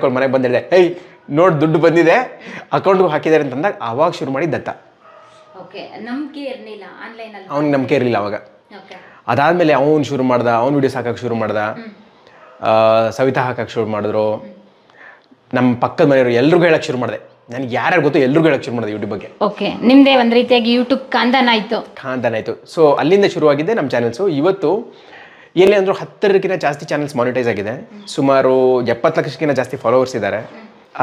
ಕರ್ಕೊಂಡು ಮನೆಗೆ ಬಂದಿದೆ ಏಯ್ ನೋಡಿ ದುಡ್ಡು ಬಂದಿದೆ ಅಕೌಂಟ್ಗೆ ಹಾಕಿದ್ದಾರೆ ಅಂತಂದಾಗ ಅವಾಗ ಶುರು ಮಾಡಿ ದತ್ತ. ಅವ್ನಿಗೆ ನಂಬಿಕೆ ಇರಲಿಲ್ಲ ಅವಾಗ. ಅದಾದಮೇಲೆ ಅವನು ಶುರು ಮಾಡ್ದ ಅವ್ನು ವಿಡಿಯೋಸ್ ಹಾಕಕ್ಕೆ ಶುರು ಮಾಡ್ದ ಆ, ಸವಿತಾ ಹಾಕಕ್ಕೆ ಶುರು ಮಾಡಿದ್ರು. ನಮ್ಮ ಪಕ್ಕದ ಮನೆಯವರು ಎಲ್ರಿಗೂ ಹೇಳಕ್ಕೆ ಶುರು ಮಾಡಿದೆ. ನನಗೆ ಯಾರ್ಯಾರು ಗೊತ್ತು ಎಲ್ರಿಗೂ ಹೇಳಕ್ಕೆ ಶುರು ಮಾಡಿದೆ ಯೂಟ್ಯೂಬ್ ಬಗ್ಗೆ. ಓಕೆ ನಿಮ್ಮದೇ ಒಂದು ರೀತಿಯಾಗಿ ಯೂಟ್ಯೂಬ್ ಕಾಂದನ್ ಆಯ್ತು. ಆಯ್ತು. ಸೊ ಅಲ್ಲಿಂದ ಶುರುವಾಗಿದ್ದೆ ನಮ್ಮ ಚಾನಲ್ಸು ಇವತ್ತು ಎಲ್ಲಿ ಅಂದರೂ ಹತ್ತರಕ್ಕಿಂತ ಜಾಸ್ತಿ ಚಾನಲ್ಸ್ ಮಾನಿಟೈಸ್ ಆಗಿದೆ. ಸುಮಾರು ಎಪ್ಪತ್ತು ಲಕ್ಷಕ್ಕಿಂತ ಜಾಸ್ತಿ ಫಾಲೋವರ್ಸ್ ಇದ್ದಾರೆ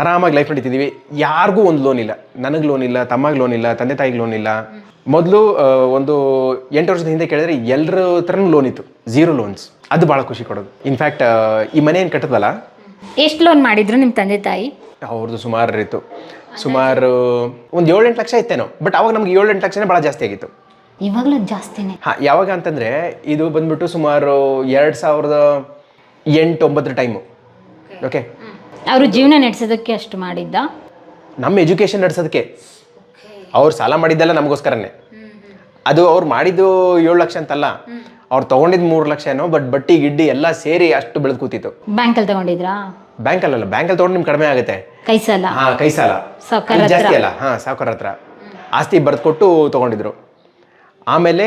ಆರಾಮಾಗಿ ಲೈಫ್ ನಡೀತಿದ್ದೀವಿ ಯಾರಿಗೂ ಒಂದು ಲೋನ್ ಇಲ್ಲ. ನನಗೆ ಲೋನ್ ಇಲ್ಲ ತಮ್ಮಗೆ ಲೋನ್ ಇಲ್ಲ ತಂದೆ ತಾಯಿಗೆ ಲೋನ್ ಇಲ್ಲ. ಮೊದಲು ಒಂದು ಎಂಟು ವರ್ಷದ ಹಿಂದೆ ಕೇಳಿದ್ರೆ ಎಲ್ಲರ ಹತ್ರನೂ ಲೋನ್ ಇತ್ತು. ಝೀರೋ ಲೋನ್ಸ್ ಅದು ಭಾಳ ಖುಷಿ ಕೊಡೋದು. ಇನ್ಫ್ಯಾಕ್ಟ್ ಈ ಮನೆ ಏನು ಕಟ್ಟದಲ್ಲ? ಎಷ್ಟು ಲೋನ್ ಮಾಡಿದ್ರು ನಿಮ್ಮ ತಂದೆ ತಾಯಿ? ಅವ್ರದ್ದು ಸುಮಾರು ಇತ್ತು. ಸುಮಾರು ಒಂದು ಏಳೆಂಟು ಲಕ್ಷ ಇತ್ತೇನೋ. ಬಟ್ ಅವಾಗ ನಮ್ಗೆ ಏಳೆಂಟು ಲಕ್ಷನೇ ಭಾಳ ಜಾಸ್ತಿ ಆಗಿತ್ತು. ಇವಾಗಲೂ ಜಾಸ್ತಿನೇ. ಹಾಂ ಯಾವಾಗ ಅಂತಂದ್ರೆ ಇದು ಬಂದ್ಬಿಟ್ಟು ಸುಮಾರು ಎರಡು ಸಾವಿರದ ಎಂಟು ಒಂಬತ್ತರ ಟೈಮು ಓಕೆ ಅವರು ಜೀವನ ನಡೆಸೋದಕ್ಕೆ ಅಷ್ಟು ಮಾಡಿದ್ದ? ನಮ್ಮ ಎಜುಕೇಶನ್ ನಡೆಸೋದಕ್ಕೆ. ಅವ್ರು ಸಾಲ ಮಾಡಿದ್ದೆಲ್ಲ ನಮಗೋಸ್ಕರನೇ. ಅದು ಅವ್ರು ಮಾಡಿದ್ದು ಏಳು ಲಕ್ಷ ಅಂತಲ್ಲ ಅವ್ರು ತಗೊಂಡಿದ್ದು ಮೂರು ಲಕ್ಷ ಏನೋ ಬಟ್ ಬಟ್ಟಿ ಗಿಡ್ಡಿ ಎಲ್ಲ ಸೇರಿ ಅಷ್ಟು ಬೆಳೆದು ಕೂತಿತ್ತು. ಬ್ಯಾಂಕಲ್ಲಿ ತಗೊಂಡಿದ್ರಾ? ಬ್ಯಾಂಕಲ್ಲಲ್ಲ ಬ್ಯಾಂಕಲ್ಲಿ ತಗೊಂಡು ನಿಮ್ಗೆ ಕಡಿಮೆ ಆಗುತ್ತೆ. ಕೈ ಸಾಲ ಹಾ ಕೈ ಸಾಲ ಜಾಸ್ತಿ ಅಲ್ಲ. ಹಾ ಸಾವುಕಾರ ಹತ್ರ. ಆಸ್ತಿ ಬರೆದ್ಕೊಟ್ಟು ತೊಗೊಂಡಿದ್ರು. ಆಮೇಲೆ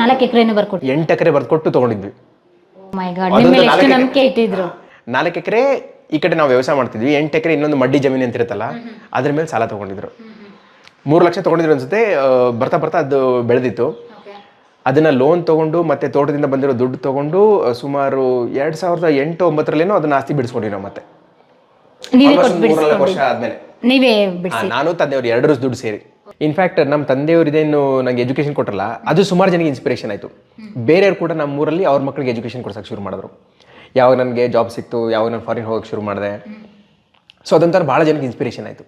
ನಾಲ್ಕು ಎಕರೆನೂ ಬರ್ಕೊಟ್ಟು ಎಂಟು ಎಕರೆ ಬರ್ಕೊಟ್ಟು ತೊಗೊಂಡಿದ್ವಿ. ಮೈ ಗಾಡ್ ನಿಮ್ಮ ಮೇಲೆ ಎಷ್ಟು ನಂಬಿಕೆ ಇಟ್ಟಿದ್ರು? ನಾಲ್ಕು ಎಕರೆ ಈ ಕಡೆ ನಾವು ವ್ಯವಸಾಯ ಮಾಡ್ತಿದ್ವಿ. ಎಂಟು ಎಕರೆ ಇನ್ನೊಂದು ಮಡ್ಡಿ ಜಮೀನು ಅಂತ ಇರುತ್ತಲ್ಲ ಅದ್ರ ಮೇಲೆ ಸಾಲ ತಗೊಂಡಿದ್ರು. ಮೂರು ಲಕ್ಷ ತಗೊಂಡಿದ್ರು ಅನ್ಸುತ್ತೆ ಆ, ಬರ್ತಾ ಬರ್ತಾ ಅದು ಬೆಳೆದಿತ್ತು. ಅದನ್ನ ಲೋನ್ ತಗೊಂಡು ಮತ್ತೆ ತೋಟದಿಂದ ಬಂದಿರೋ ದುಡ್ಡು ತಗೊಂಡು ಆ, ಸುಮಾರು ಎರಡ್ ಸಾವಿರದ ಎಂಟು ಒಂಬತ್ತರಲ್ಲೇನೋ ಅದನ್ನ ಆಸ್ತಿ ಬಿಡಿಸ್ಕೊಂಡ್ವಿ ನಾವು ಮತ್ತೆ. ನೀವೇ Almost ಕೊಟ್ಟು ಮೂರು ವರ್ಷ ಬಿಡಿಸ್ಕೊಂಡು ಆದ್ಮೇಲೆ. ನೀವೇ ನಾನು ತಂದೆಯವರು ಎರಡರ ದುಡ್ಡು ಸೇರಿ. ಇನ್ಫ್ಯಾಕ್ಟ್ ನಮ್ಮ ತಂದೆಯವರು ಇದೇನು ನಂಗೆ ಎಜುಕೇಶನ್ ಕೊಟ್ಟರಲ್ಲ ಅದು ಸುಮಾರು ಜನಕ್ಕೆ ಇನ್ಸ್ಪಿರೇಷನ್ ಆಯಿತು. ಬೇರೆಯವ್ರು ಕೂಡ ನಮ್ಮ ಊರಲ್ಲಿ ಅವ್ರ ಮಕ್ಕಳಿಗೆ ಎಜುಕೇಶನ್ ಕೊಡ್ಸಕ್ಕೆ ಶುರು ಮಾಡಿದ್ರು. ಯಾವಾಗ ನನಗೆ ಜಾಬ್ ಸಿಕ್ತು, ಯಾವಾಗ ನಾನು ಫಾರಿನ್ ಹೋಗಕ್ಕೆ ಶುರು ಮಾಡಿದೆ. ಸೊ ಅದೊಂಥರ ಭಾಳ ಜನಕ್ಕೆ ಇನ್ಸ್ಪಿರೇಷನ್ ಆಯಿತು.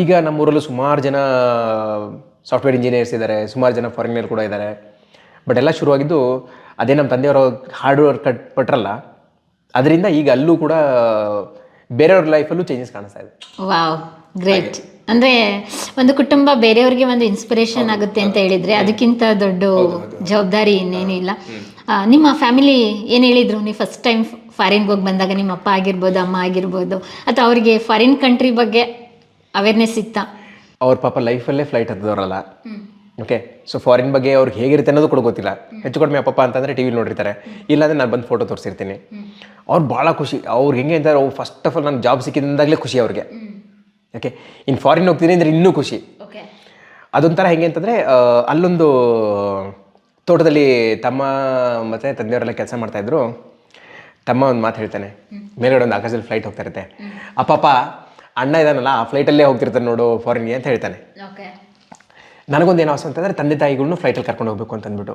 ಈಗ ನಮ್ಮೂರಲ್ಲೂ ಸುಮಾರು ಜನ ಸಾಫ್ಟ್ವೇರ್ ಇಂಜಿನಿಯರ್ಸ್ ಇದ್ದಾರೆ ಸುಮಾರು ಜನ ಫಾರಿನರ್ ಕೂಡ ಇದ್ದಾರೆ ಬಟ್ ಎಲ್ಲ ಶುರುವಾಗಿದ್ದು ಅದೇ ನಮ್ಮ ತಂದೆಯವರು ಹಾರ್ಡ್ ವರ್ಕ್ ಕಟ್ ಪಟ್ರಲ್ಲ ಅದರಿಂದ ಈಗ ಅಲ್ಲೂ ಕೂಡ ಬೇರೆಯವ್ರ ಲೈಫಲ್ಲೂ ಚೇಂಜಸ್ ಕಾಣಿಸ್ತಾ ಇದೆ. ವಾವ್ ಗ್ರೇಟ್ ಅಂದ್ರೆ ಒಂದು ಕುಟುಂಬ ಬೇರೆಯವ್ರಿಗೆ ಒಂದು ಇನ್ಸ್ಪಿರೇಷನ್ ಆಗುತ್ತೆ ಅಂತ ಹೇಳಿದ್ರೆ ಅದಕ್ಕಿಂತ ದೊಡ್ಡ ಜವಾಬ್ದಾರಿ ಇನ್ನೇನು ಇಲ್ಲ. ನಿಮ್ಮ ಫ್ಯಾಮಿಲಿ ಏನು ಹೇಳಿದ್ರು? ನೀವು ಫಸ್ಟ್ ಟೈಮ್ ಫಾರಿನ್ಗೆ ಹೋಗಿ ಬಂದಾಗ ನಿಮ್ಮ ಅಪ್ಪ ಆಗಿರ್ಬೋದು ಅಮ್ಮ ಆಗಿರ್ಬೋದು ಅಥವಾ ಅವರಿಗೆ ಫಾರಿನ್ ಕಂಟ್ರಿ ಬಗ್ಗೆ ಅವೇರ್ನೆಸ್ ಇತ್ತಾ? ಅವ್ರ ಪಾಪ ಲೈಫಲ್ಲೇ ಫ್ಲೈಟ್ ಹತ್ತಿದವರಲ್ಲ ಓಕೆ ಸೊ ಫಾರಿನ್ ಬಗ್ಗೆ ಅವ್ರಿಗೆ ಹೇಗಿರುತ್ತೆ ಅನ್ನೋದು ಕೂಡ ಗೊತ್ತಿಲ್ಲ. ಹೆಚ್ಚು ಕಡಿಮೆ ಅಪ್ಪಪ್ಪ ಅಂತಂದರೆ ಟಿ ವಿ ನೋಡಿರ್ತಾರೆ ಇಲ್ಲಾಂದ್ರೆ ನಾನು ಬಂದು ಫೋಟೋ ತೋರಿಸಿರ್ತೀನಿ. ಅವ್ರು ಭಾಳ ಖುಷಿ. ಅವ್ರು ಹೆಂಗೆ ಅಂತಾರೆ ಅವ್ರು ಫಸ್ಟ್ ಆಫ್ ಆಲ್ ನನ್ನ ಜಾಬ್ ಸಿಕ್ಕಿದಾಗಲೇ ಖುಷಿ ಅವ್ರಿಗೆ. ಓಕೆ ಇನ್ನು ಫಾರಿನ್ ಹೋಗ್ತೀನಿ ಅಂದರೆ ಇನ್ನೂ ಖುಷಿ. ಅದೊಂಥರ ಹೆಂಗೆ ಅಂತಂದರೆ ಅಲ್ಲೊಂದು ತೋಟದಲ್ಲಿ ತಮ್ಮ ಮತ್ತು ತಂದೆಯವರೆಲ್ಲ ಕೆಲಸ ಮಾಡ್ತಾಯಿದ್ರು ತಮ್ಮ ಒಂದು ಮಾತು ಹೇಳ್ತಾನೆ. ಮೇಲ್ಗಡೆ ಒಂದು ಆಕಾಶದಲ್ಲಿ ಫ್ಲೈಟ್ ಹೋಗ್ತಾ ಇರುತ್ತೆ. ಅಪ್ಪಪ್ಪ ಅಣ್ಣ ಇದಾನಲ್ಲ ಆ ಫ್ಲೈಟಲ್ಲೇ ಹೋಗ್ತಿರ್ತಾನೆ ನೋಡು ಫಾರಿನ್ಗೆ ಅಂತ ಹೇಳ್ತಾನೆ. ನನಗೊಂದು ಏನು ಆಸೆ ಅಂತಂದರೆ ತಂದೆ ತಾಯಿಗಳ್ನು ಫ್ಲೈಟಲ್ಲಿ ಕರ್ಕೊಂಡು ಹೋಗ್ಬೇಕು ಅಂತ ಅಂದ್ಬಿಟ್ಟು